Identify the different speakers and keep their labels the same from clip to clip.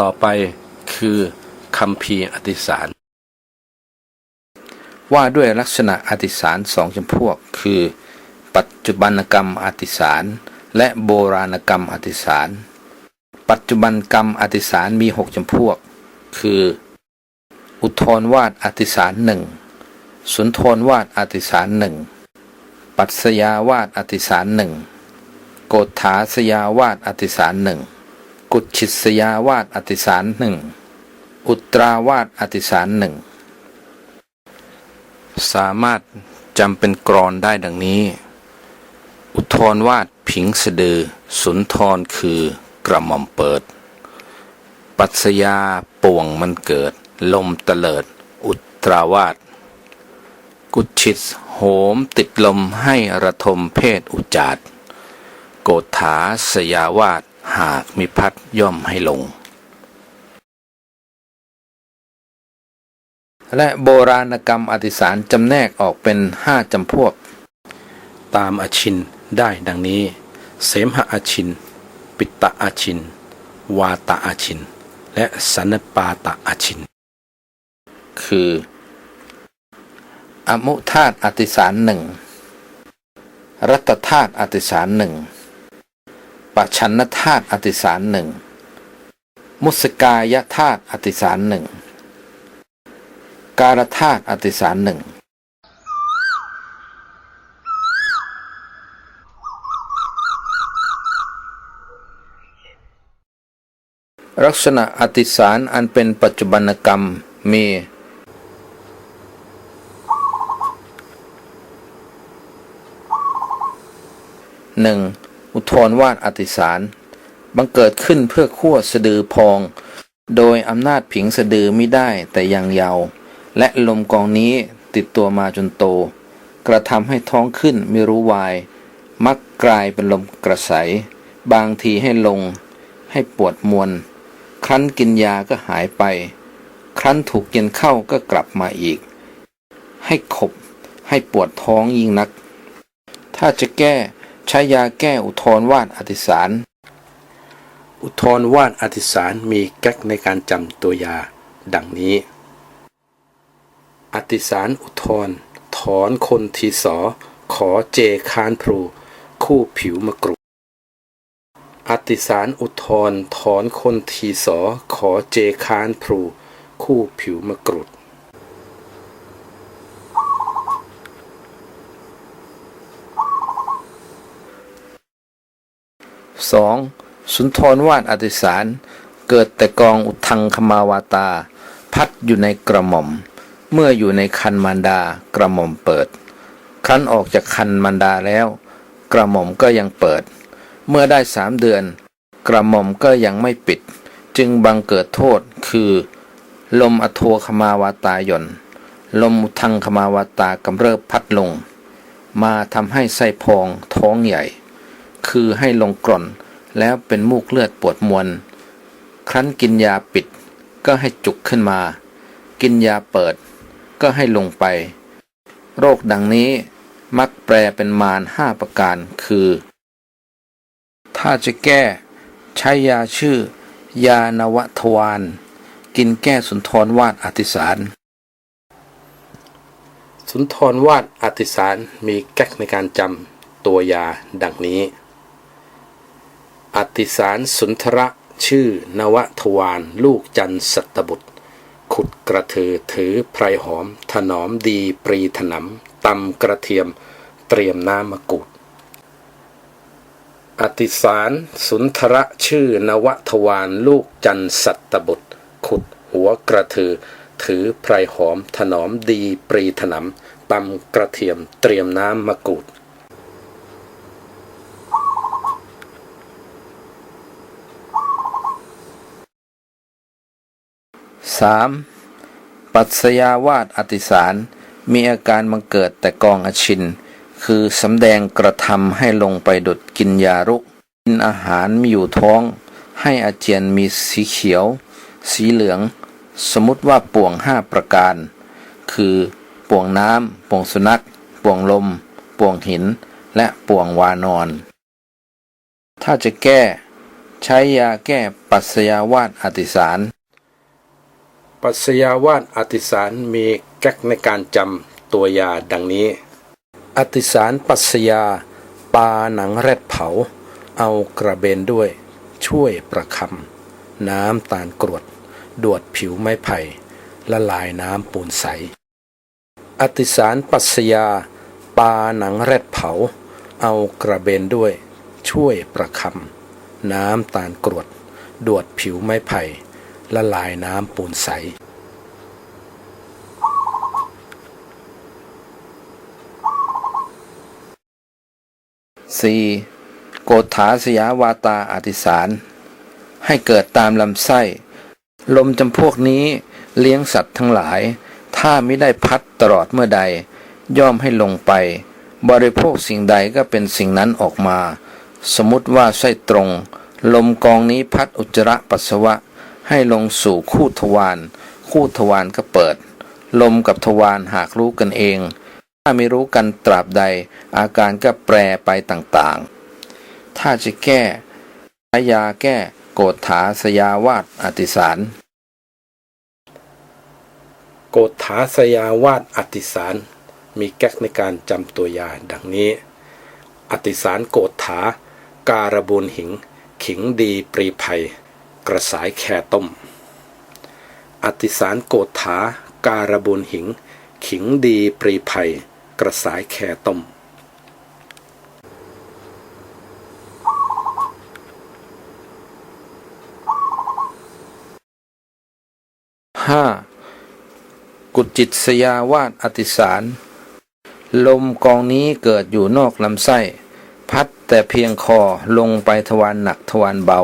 Speaker 1: ต่อไปคือคำพีอธิษฐานว่าด้วยลักษณะอธิษฐานสองจำพวก คือ ปัจจุบันกรรมอธิษฐานและโบราณกรรมอธิษฐานปัจจุบันกรรมอธิษฐานมีหกจำพวก คือ อุทธรวาดอธิษฐานหนึ่งสุนทรวาดอธิษฐานหนึ่งปัสยาวาดอธิษฐานหนึ่งโกฏฐาสยาวาดอธิษฐานหนึ่ง กุจฉิสยาวาดอธิษฐานหนึ่งอุตราวาดอธิษฐานหนึ่งสามารถจำเป็นกรอนได้ดังนี้ อุทธรวาดผิงสะดือ สุนทรคือกระหม่อมเปิด ปัสยาป่วงมันเกิด ลมเตลิด อุตราวาดกุชิตโหมติดลมให้ระทมเพศอุจจาดโกฏฐาสยาวาด หากมีพัดย่อมให้ลง และโบราณกรรมอธิษฐานจำแนกออกเป็นห้าจำพวก ตามอชินได้ดังนี้ เสมหะอชิน ปิตะอชิน วาตะอชิน และสันปาตะอชิน คือ อมุธาตอธิษฐานหนึ่งรัตธาตุอธิษฐานหนึ่ง ปชันธาตุอธิษฐานหนึ่ง มุสกายธาตุอธิษฐานหนึ่ง การธาตุอธิษฐานหนึ่งลักษณะอธิษฐานอันเป็นปัจจุบันกรรมมี หนึ่ง อุทธรวาดอธิษฐานบังเกิดขึ้นเพื่อขั้วสะดือพอง โดยอำนาจผิงสะดือไม่ได้แต่ยังเยาว์และลมกองนี้ติดตัวมาจนโต กระทำให้ท้องขึ้นไม่รู้วาย มักกลายเป็นลมกระใส บางทีให้ลง ให้ปวดมวน ครั้นกินยาก็หายไป ครั้นถูกเย็นเข้าก็กลับมาอีก ให้ขบให้ปวดท้องยิ่งนัก ถ้าจะแก้ ใช้ยาแก้อุทธรวาดอธิษฐานอุทธรวาดอธิษฐานมีแก๊กในการจำตัวยาดังนี้ อธิษฐานอุทธรถอนคนทีสอ ขอเจคานพลูคู่ผิวมะกรูดอธิษฐานอุทธรถอนคนทีสอ ขอเจคานพลูคู่ผิวมะกรูด 2. สุนทรวาดอธิษฐานเกิดแต่กองอุทังคมาวาตา พัดอยู่ในกระหม่อม เมื่ออยู่ในคันมารดากระหม่อมเปิด ครั้นออกจากคันมารดาแล้ว กระหม่อมก็ยังเปิด เมื่อได้สามเดือน กระหม่อมก็ยังไม่ปิด จึงบังเกิดโทษคือ ลมอโทคมาวาตาหย่อนลมอุทังคมาวาตากำเริบพัดลง มาทำให้ไส้พองท้องใหญ่ คือให้ลงกร่อนแล้วเป็นมูกเลือดปวดมวน ครั้นกินยาปิด ก็ให้จุกขึ้นมา กินยาเปิด ก็ให้ลงไป โรคดังนี้มักแปลเป็นมารห้าประการคือ ถ้าจะแก้ใช้ยาชื่อ ยานวทวาน กินแก้สุนทรวาดอธิสาร สุนทรวาดอธิสารมีแก๊กในการจำตัวยาดังนี้ อธิสารสุนทระชื่อนวทวานลูกจันสัตบุตร ขุดกระเถือถือไพรหอม ถนอมดีปรีถนำตำกระเทียม เตรียมน้ำมะกรูดอธิสารสุนทระชื่อนวทวานลูกจันสัตบุตร ขุดหัวกระถือ ถือไพรหอม ถนอมดีปรีถนำตำกระเทียมเตรียมน้ำมะกรูด 3. ปัสยาวาดอธิสาร มีอาการบังเกิดแต่กองอชิน คือสำแดงกระทำให้ลงไปดุดกินยารุกกินอาหารมีอยู่ท้อง ให้อาเจียนมีสีเขียว สีเหลือง สมมติว่าป่วงห้าประการ คือป่วงน้ำป่วงสุนัขป่วงลม ป่วงหิน และป่วงวานอน ถ้าจะแก้ ใช้ยาแก้ปัสสยาวาตอติสาร
Speaker 2: ปัสยาวาตอติสารมีแก๊กในการจำตัวยาดังนี้อติสารปัสยา ปาหนังแรดเผา เอากระเบนด้วย ช่วยประคำน้ำตาลกรวด ดวดผิวไม้ไผ่ละลายน้ำปูนใสอติสารปัสยา ปาหนังแรดเผา เอากระเบนด้วย ช่วยประคำน้ำตาลกรวด ดวดผิวไม้ไผ่ ละลายน้ำปูนใส
Speaker 1: 4. โกฏาสยาวาตาอติสาร ให้เกิดตามลำไส้ ลมจำพวกนี้เลี้ยงสัตว์ทั้งหลาย ถ้าไม่ได้พัดตลอดเมื่อใด ย่อมให้ลงไป บริโภคสิ่งใดก็เป็นสิ่งนั้นออกมา สมมติว่าไส้ตรง ลมกองนี้พัดอุจจาระปัสสาวะ ให้ลงสู่คู่ทวารคู่ทวารก็เปิด ลมกับทวารหากรู้กันเอง ถ้าไม่รู้กันตราบใด อาการก็แปรไปต่างๆ ถ้าจะแก้ใช้ยาแก้โกฏฐาสยาวาตอติสาร
Speaker 2: โกฏฐาสยาวาตอติสาร มีแก๊กในการจำตัวยาดังนี้ อติสารโกฏฐาการบูลหิง ขิงดีปรีภัย กระสายแค่ต้ม อติสารโกฏฐาการบูลหิง ขิงดีปรีภัย กระสายแค่ต้ม
Speaker 1: 5. กุจิตสยาวาตอติสาร ลมกองนี้เกิดอยู่นอกลำไส้ พัดแต่เพียงคอลงไปทวารหนักทวารเบา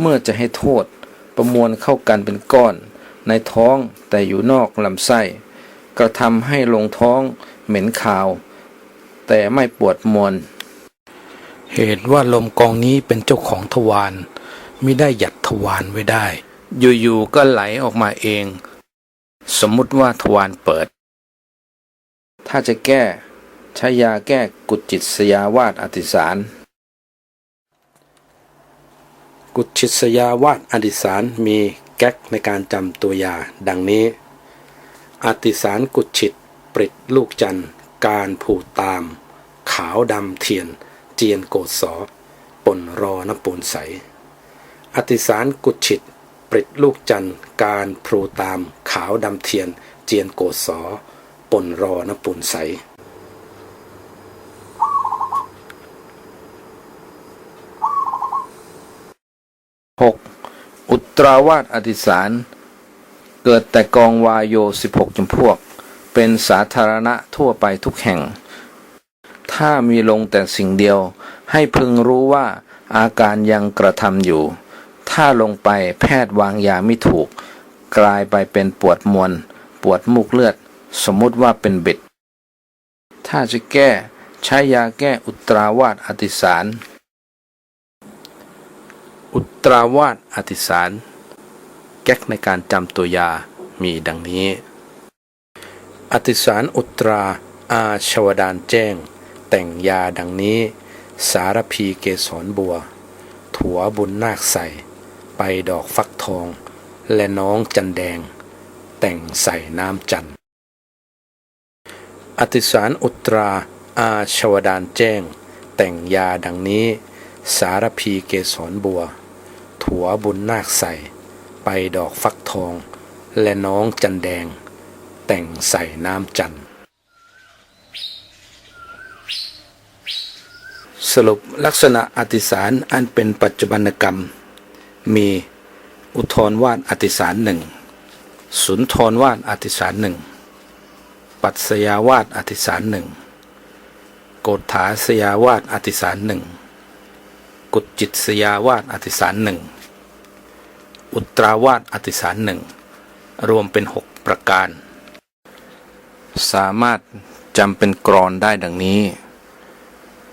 Speaker 1: เมื่อจะให้โทษ ประมวลเข้ากันเป็นก้อน ในท้องแต่อยู่นอกลำไส้ กระทำให้ลงท้องเหม็นคาว แต่ไม่ปวดมวล
Speaker 2: เหตุว่าลมกองนี้เป็นเจ้าของทวารมิได้หยัดทวารไว้ได้
Speaker 1: อยู่ๆก็ไหลออกมาเอง สมมุติว่าทวารเปิด ถ้าจะแก้ใช้ยาแก้กุจจิตสยาวาตอติสาร
Speaker 2: กุชิสยาวาตอดิสารมีแก๊กในการจำตัวยาดังนี้อติสารกุชิตปริดลูกจันทร์ การผูตาม ขาวดำเทียน เจียนโกดสอปนรอน้ำปูนใส อติสารกุชิตปริดลูกจันทร์ การพลูตาม ขาวดำเทียน เจียนโกดสอปนรอน้ำปูนใส
Speaker 1: 6. อุ ตราวาตอติสาร เกิดแต่กองวายโย 16 จำพวก เป็นสาธารณะทั่วไปทุกแห่ง ถ้ามีลงแต่สิ่งเดียว ให้พึงรู้ว่าอาการยังกระทำอยู่ ถ้าลงไปแพทย์วางยาไม่ถูก กลายไปเป็นปวดมวลปวดมูกเลือด สมมติว่าเป็นบิด ถ้าจะแก้ใช้ยาแก้อุตราวาตอติสาร
Speaker 2: อุตราวาตอธิสาร แก๊กในการจำตัวยามีดังนี้ อธิสารอุตราอาชวดานแจ้ง แต่งยาดังนี้ สารพีเกสรบัว ถั่วบุญนาคใส่ ไปดอกฟักทอง และน้องจันแดง แต่งใส่น้ำจันอธิสารอุตราอาชวดานแจ้ง แต่งยาดังนี้ สารพีเกสรบัว ถั่วบุญนาคใส่ ไปดอกฟักทอง และน้องจันแดง แต่งใส่น้ำจัน
Speaker 1: สรุปลักษณะอติสารอันเป็นปัจจุบันกรรม มีอุทธรวาดอติสารหนึ่งสุนทรวาดอติสารหนึ่งปัตสยาวาดอติสารหนึ่งโกฏฐาสยาวาดอติสารหนึ่ง กุจจิตสยาวาดอติสารหนึ่งอุตราวาดอติสารหนึ่งรวมเป็นหกประการ สามารถจำเป็นกรอนได้ดังนี้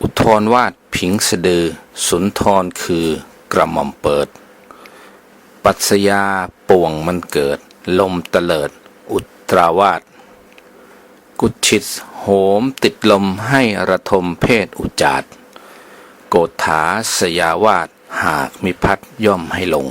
Speaker 1: อุทธรวาดผิงสะดือ สุนทรคือกระหม่อมเปิด ปัสยาป่วงมันเกิด ลมเตลิด อุตราวาดกุชิตโหมติดลมให้ระทมเพศอุจาด โกฏฐาสยาวาดหากมิพัดย่อมให้ลง